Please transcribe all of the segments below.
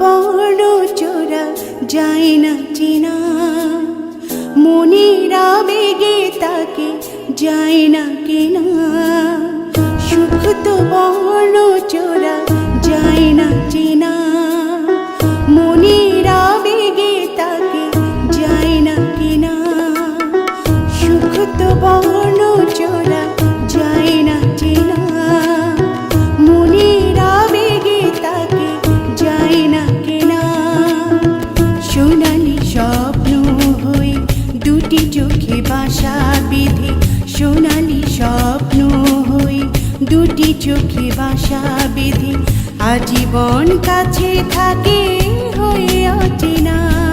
বর্ণ চোরা যায় না চেনা। মনের আবেগে তাকে যায় না কেনা। সুখ তো বড় চোরা যায় না চেনা। বিধি বেঁধে সোনালি স্বপ্ন হই। দুটি চোখে বাসা বিধি আজীবন কাছে থাকে হয়ে অচেনা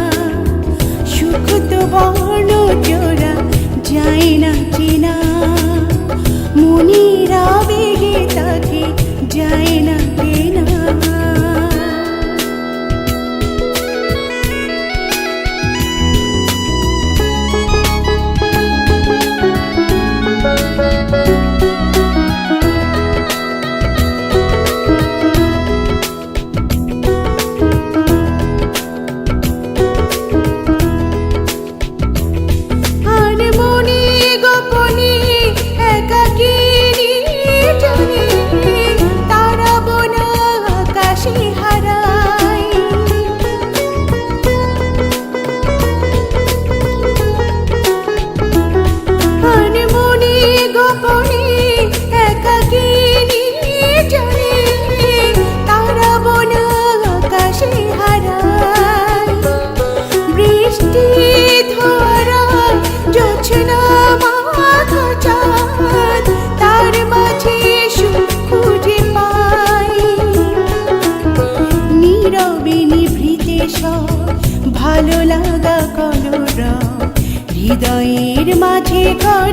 হৃদয়ের মাঝে করে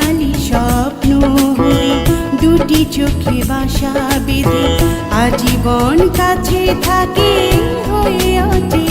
দুটি চোখে বাসা বেঁধে আজীবন কাছে থাকে হয়ে অচেনা